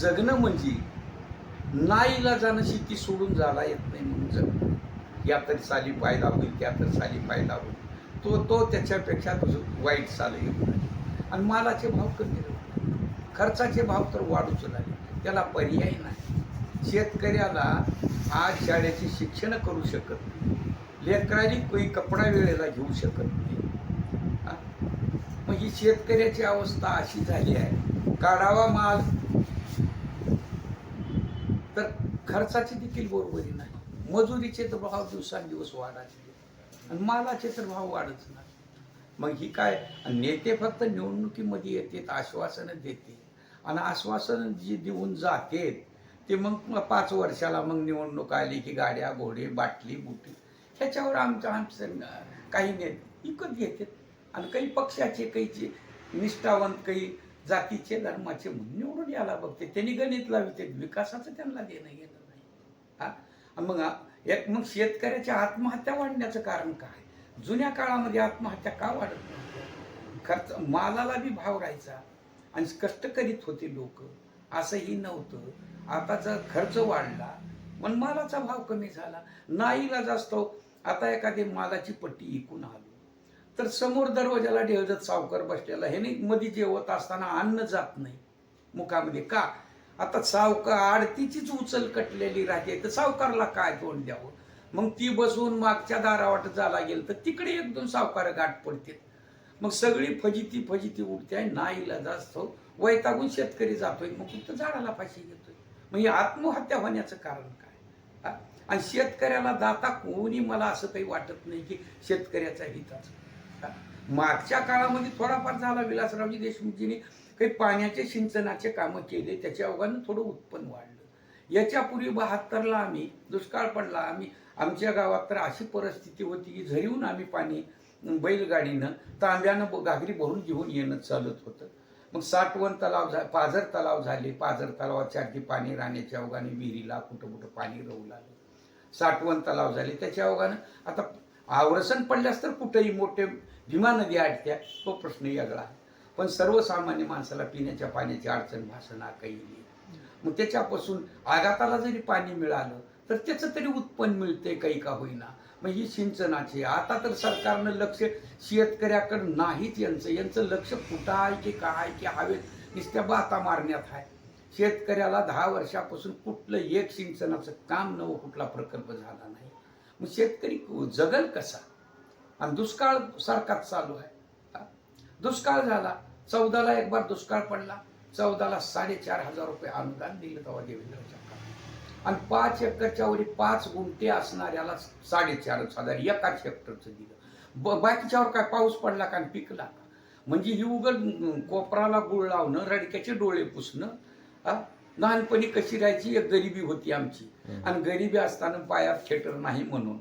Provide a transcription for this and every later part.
जगणं म्हणजे नाईला जाणं शेती सोडून जायला येत नाही म्हणून जगणं. या तरी साली फायदा होईल त्या तर साली फायदा होईल. तो तो त्याच्यापेक्षा दुसरं वाईट चाल येऊ नाही आणि मालाचे भाव कमी राहू खर्चाचे भाव तर वाढूच लागले. त्याला पर्याय नाही. शेतकऱ्याला आज शाळेचे शिक्षण करू शकत नाही. लेकराली कोणी कपडा वेळेला घेऊ शकत नाही. मग ही शेतकऱ्याची अवस्था अशी झाली आहे. काढावा माल तर खर्चाची देखील बरोबरी नाही. मजुरीचे तर भाव दिवसांदिवस वाढायचे. आणि मालाचे तर भाव वाढच नाही. मग ही काय? आणि नेते फक्त निवडणुकीमध्ये येतात आश्वासनं देते. आणि आश्वासन जी देऊन जाते ते मग पाच वर्षाला मग निवडणूक आली की गाड्या घोडे बाटली बुटी ह्याच्यावर आमच्या आमचं काही नेते विकत घेतात आणि काही पक्षाचे काहीचे निष्ठावंत काही जातीचे धर्माचे म्हणून निवडून यायला बघते. त्यांनी गणित लावते विकासाचं त्यांना देणं घेणं नाही. हा? मग एक मग शेतकऱ्याच्या आत्महत्या वाढण्याचं कारण काय? जुन्या काळामध्ये आत्महत्या का वाढत नव्हत्या? खर्च मालाला बी भाव राहायचा. आणि कष्ट करीत होते लोक. असंही नव्हतं. आताचा खर्च वाढला. पण मालाचा भाव कमी झाला. नाईला जास्त. आता एखादी मालाची पट्टी इकून आली. तर समोर दरवाजाला ढेवजत सावकार बसलेला ह्याने मध्ये जेवत असताना अन्न जात नाही. मुखामध्ये का? आता सावकार आडतीचीच उचल कटलेली राहते तर सावकारला काय तोंड द्यावं? मग ती बसून मागच्या दारावाट झाला गेलं तर तिकडे एक दोन सावकार गाठ पडतील. मग सगळी फजिती फजिती उठते आहे नाईला जास्त वैतागून शेतकरी जातोय मग फक्त झाडाला फाशी घेतोय? मग ही आत्महत्या होण्याचं कारण काय? आणि शेतकऱ्याला दाता कोणी मला असं काही वाटत नाही की शेतकऱ्याचा हिताचं? मागच्या काळामध्ये थोडाफार झाला विलासरावजी देशमुखजींनी. काही पाण्याचे सिंचनाचे कामं केले त्याच्या अवघानं थोडं उत्पन्न वाढलं. याच्यापूर्वी बहात्तरला आम्ही दुष्काळ पडला आम्ही आमच्या गावात तर अशी परिस्थिती होती की झरीहून आम्ही पाणी बैलगाडीनं तांब्यानं ब- घागरी भरून घेऊन येणं चालत होतं. मग साठवण तलाव झा पाझर तलाव झाले. पाझर तलावाच्या अगदी पाणी राहण्याच्या अवघाने विहिरीला कुठं कुठं पाणी राहू लागलं. साठवण तलाव झाले. त्याच्या अवघानं आता आवरसन पडल्यास तर कुठेही मोठे भीमा नदी आटत्या तो प्रश्न वेगळा आहे. पण सर्वसामान्य माणसाला पिण्याच्या पाण्याची अडचण भासणार काही नाही. मग त्याच्यापासून आघाताला जरी पाणी मिळालं तर त्याचं तरी उत्पन्न मिळते काही का होईना. मग ही सिंचनाची आता तर सरकारनं लक्ष शेतकऱ्याकडं नाहीच यांचं. यांचं लक्ष कुठं आहे की काय की हवेत नुसत्या बाता मारण्यात आहे? शेतकऱ्याला दहा वर्षापासून कुठलं एक सिंचनाचं काम नवं कुठला प्रकल्प झाला नाही. मग शेतकरी जगल कसा? आणि दुष्काळ सारखाच चालू आहे. दुष्काळ झाला. चौदाला एक बार दुष्काळ पडला. चौदाला साडेचार हजार रुपये अनुदान दिलं तेव्हा देवेंद्र आणि पाच एकरच्या वरी पाच गुंठे असणाऱ्याला साडेचार हजार एकाच हेक्टरचं दिलं. ब बाकीच्यावर काय पाऊस पडला का आणि पिकला का? म्हणजे युगल कोपराला गुळ लावणं रडक्याचे डोळे पुसणं लहानपणी कशी राहायची? एक गरिबी होती आमची. आणि गरिबी असताना पायात थिएटर नाही म्हणून.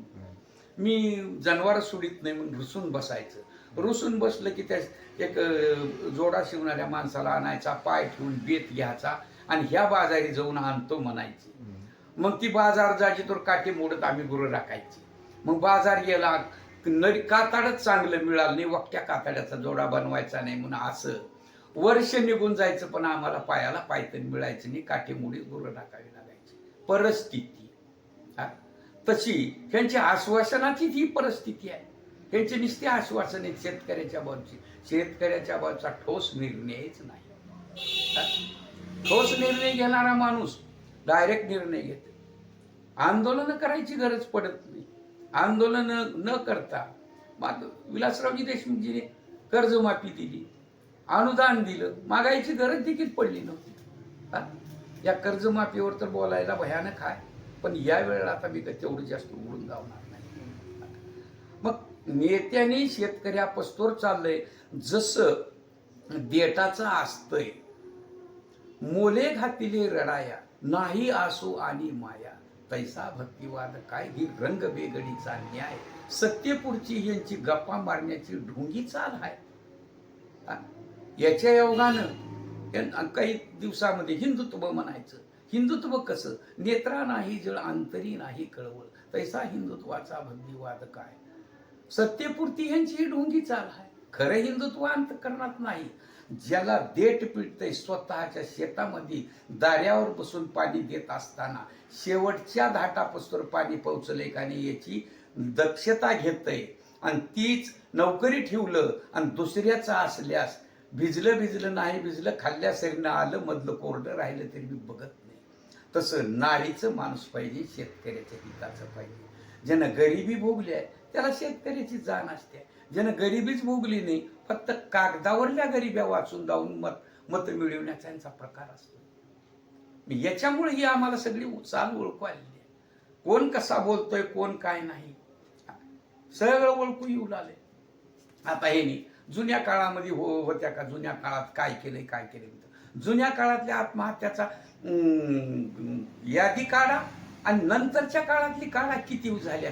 मी जनावर सोडित नाही म्हणून रुसून बसायचं. रुसून बसलं की त्या एक जोडा शिवणाऱ्या माणसाला आणायचा पाय ठेवून बेत घ्यायचा आणि ह्या बाजारी जाऊन आणतो म्हणायची. मग ती बाजार जायची तर काठी मोडत आम्ही गुरं राखायची. मग बाजार गेला नरी काताडच चांगलं मिळालं नाही वक्त्या काताड्याचा जोडा बनवायचा नाही म्हणून असं. वर्ष निघून जायचं पण आम्हाला पायाला पायतन मिळायचं नाही काठीमुळे गुरं टाकावी लागायची. परिस्थिती. हा? तशी त्यांची आश्वासनाची ही परिस्थिती आहे. त्यांचे नुसते आश्वासन आहेत शेतकऱ्याच्या बाजूची. शेतकऱ्याच्या बाबचा ठोस निर्णयच नाही. ठोस निर्णय घेणारा माणूस डायरेक्ट निर्णय घेतो. आंदोलन करायची गरज पडत नाही. आंदोलन न करता मात विलासरावजी देशमुखजीने कर्जमाफी दिली. अनुदान दिलं. मागायची गरज देखील पडली नव्हती. या कर्जमाफीवर तर बोलायला भयानक आहे. पण या वेळेला आता मी तेवढं जास्त उडून जावणार नाही. मग नेत्याने नेत्यांनी शेतकऱ्यापस्तोर चाललंय. जसं देटाचं असतंय मोले घातिले रडाया नाही आसू आणि माया. तैसा भक्तिवाद काय? ही रंग बेगडीचा न्याय. सत्यपुरची यांची गप्पा मारण्याची ढोंगी चाल आहे. याच्या योगानं काही दिवसामध्ये हिंदुत्व म्हणायचं. हिंदुत्व कसं? नेत्रा नाही जळ अंतरी नाही कळवळ. तैसा हिंदुत्वाचा भक्तिवाद काय? सत्यपूर्ती यांची ही ढोंगी चाल आहे. खरं हिंदुत्व अंतकरणात नाही. ज्याला देठ पिटतंय स्वतःच्या शेतामध्ये दाऱ्यावर बसून पाणी देत असताना शेवटच्या धाटापासून पाणी पोहोचलंय का नाही याची दक्षता घेतय. आणि तीच नोकरी ठेवलं आणि दुसऱ्याचं असल्यास भिजलं भिजलं नाही भिजलं खाल्ल्या सरीनं आलं मधलं कोरडं राहिलं तरी मी बघत नाही. तसं नारीचं माणूस पाहिजे शेतकऱ्याच्या हिताचं पाहिजे. ज्यानं गरिबी भोगली आहे त्याला शेतकऱ्याची जाण असते. ज्यानं गरिबीच भोगली नाही फक्त कागदावरल्या गरिब्या वाचून जाऊन मत मत मिळवण्याचा यांचा प्रकार असतो. याच्यामुळे ही आम्हाला सगळी चाल ओळखू आलेली आहे. कोण कसा बोलतोय कोण काय नाही. सगळं ओळखू येऊ लागले. आता हे नाही जुन्या काळामध्ये हो होत्या का? जुन्या काळात काय केलंय काय केलंय? जुन्या काळातल्या आत्महत्याचा यादी काढा आणि नंतरच्या काळातली काढा किती झाल्या?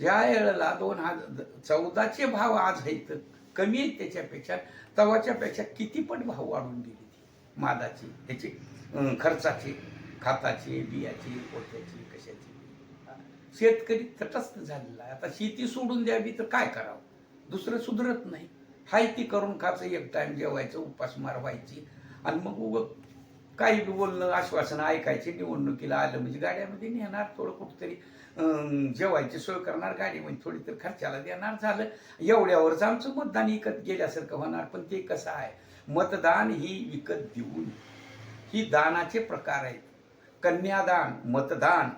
ज्या वेळेला दोन हजार चौदाचे भाव आज आहेत कमी आहेत त्याच्यापेक्षा तवाच्यापेक्षा किती पट भाव वाढून गेले ते. मादाची ह्याची खर्चाचे खर्चाची बियाचे बियाची कशाचे कशाची. शेतकरी तटस्थ झालेला आहे. आता शेती सोडून द्यावी तर काय करावं? दुसरं सुधरत नाही. हाय ती करून खायचं एक टाइम जेवायचं उपास मारवायची. आणि मग उग काही बोलणं आश्वासनं ऐकायची निवडणुकीला आलं म्हणजे गाड्यामध्ये नेणार थोडं कुठंतरी. जेवायची सोय करणार गाडी म्हणजे थोडी तर खर्चाला देणार झालं. एवढ्यावरच आमचं मतदान विकत गेल्यासारखं होणार पण ते कसं आहे? मतदान ही विकत देऊन ही दानाचे प्रकार आहेत. कन्यादान मतदान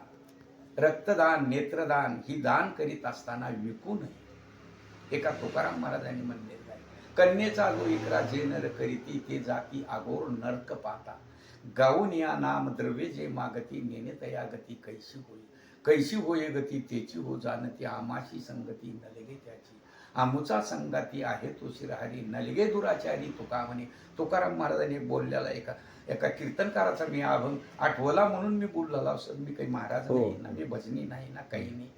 रक्तदान नेत्रदान ही दान करीत असताना विकू नये एका तुकाराम महाराजांनी म्हणलेलं आहे कन्येचा जो इकरा जे नर करीती ते जाती आगोर नरक पाहता गाऊन या नाम द्रव्य जे मागती नेने तया गती कैशी होई? कैशी होय गती तेची हो जाणती आमाशी संगती नलगे त्याची. आमुचा संगाती आहे तो शिरहारी नलगे दुराचारी तुका म्हणे? तुकाराम महाराजांनी बोललेला एका एका कीर्तनकाराचा मी अभंग आठवला म्हणून मी बोललेला असं मी काही महाराज हो. नाही ना मी भजनी नाही ना काही नाही.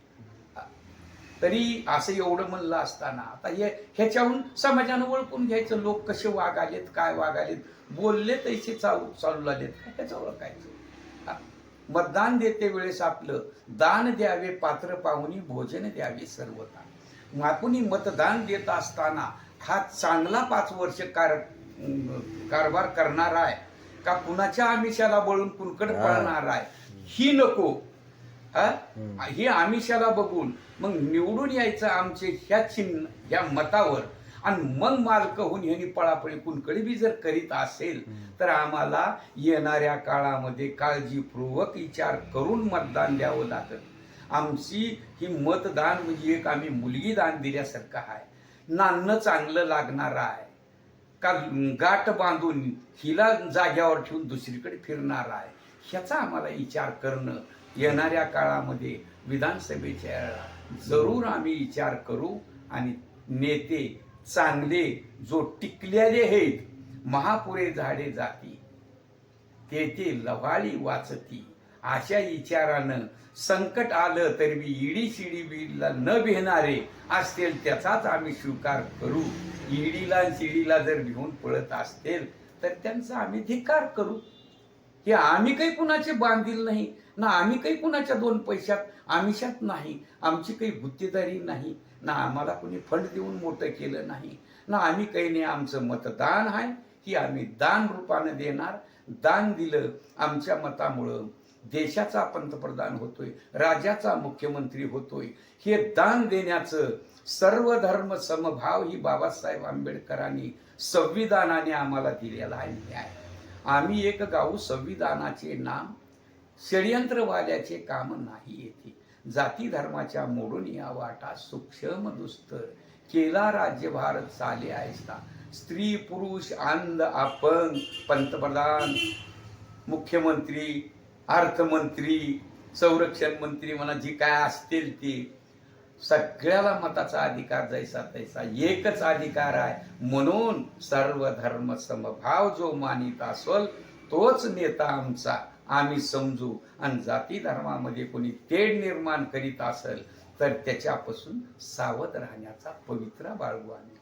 तरी असं एवढं म्हणलं असताना आता हे ह्याच्याहून समाजानं ओळखून घ्यायचं लोक कसे वागालेत काय वागालेत बोलले तैसे चालू चालू लागलेत ह्याचं ओळखायचं. हा. मतदान देते वेळेस आपलं दान द्यावे पात्र पाहुणी भोजन द्यावे सर्वता मग आपण मतदान देत असताना हा चांगला पाच वर्ष कार कारभार करणार आहे? का कुणाच्या आमिषाला बळून कुणकड. पळणार आहे? ही नको. हा. हे आमिषाला बघून मग निवडून यायचं आमचे ह्या चिन्ह ह्या मतावर. आणि मग मालक होऊन ह्यांनी पळापळी कुणकडे बी जर करीत असेल तर आम्हाला येणाऱ्या काळामध्ये काळजीपूर्वक विचार करून मतदान द्यावं लागत आमची ही मतदान म्हणजे एक आम्ही मुलगी दान दिल्यासारखं आहे. नाणं चांगलं लागणार आहे. का गाठ बांधून हिला जाग्यावर ठेवून दुसरीकडे फिरणार आहे. ह्याचा आम्हाला विचार करणं येणाऱ्या काळामध्ये विधानसभेच्या वेळा जरूर आम्ही विचार करू आणि नेते चांगले जो टिकलेले आहेत महापुरे झाडे जाती ते ते लवाळी वाचती. अशा विचारानं संकट आलं तरी मी इडी शिडी बीडला न भिणारे असतील त्याचाच आम्ही स्वीकार करू. इडीला शिडीला जर घेऊन पळत असतील तर त्यांचा आम्ही धिकार करू. हे आम्ही काही कुणाचे बांधील नाही ना आम्ही काही कुणाच्या दोन पैशात आमिषात नाही आमची काही गुत्तेदारी नाही ना आम्हाला कुणी फंड देऊन मोठं केलं नाही ना आम्ही काही नाही आमचं मतदान आहे की आम्ही दान रूपानं देणार. दान दिलं आमच्या मतामुळं देशाचा पंतप्रधान होतोय राज्याचा मुख्यमंत्री होतोय. हे दान देण्याचं सर्व धर्म समभाव ही बाबासाहेब आंबेडकरांनी संविधानाने आम्हाला दिलेला आहे आम्ही एक गाऊ संविधानाचे नाम षडयंत्रवाद्याचे काम नाही येते. जाती धर्माच्या मोडून या वाटा सूक्ष्म दुस्तर केला राज्यभार चाले ऐसा स्त्री पुरुष अंध अपंग पंतप्रधान मुख्यमंत्री अर्थमंत्री संरक्षण मंत्री म्हणा जी काय असतील ती सगळ्याला मताचा अधिकार जैसा तैसा एकच अधिकार आहे. म्हणून सर्व धर्म समभाव जो मानित असल तोच नेता आमचा. आम्ही समजू. आणि जाती धर्मामध्ये कोणी तेढ निर्माण करीत असेल तर त्याच्यापासून सावध राहण्याचा पवित्रा बाळगू आम्ही.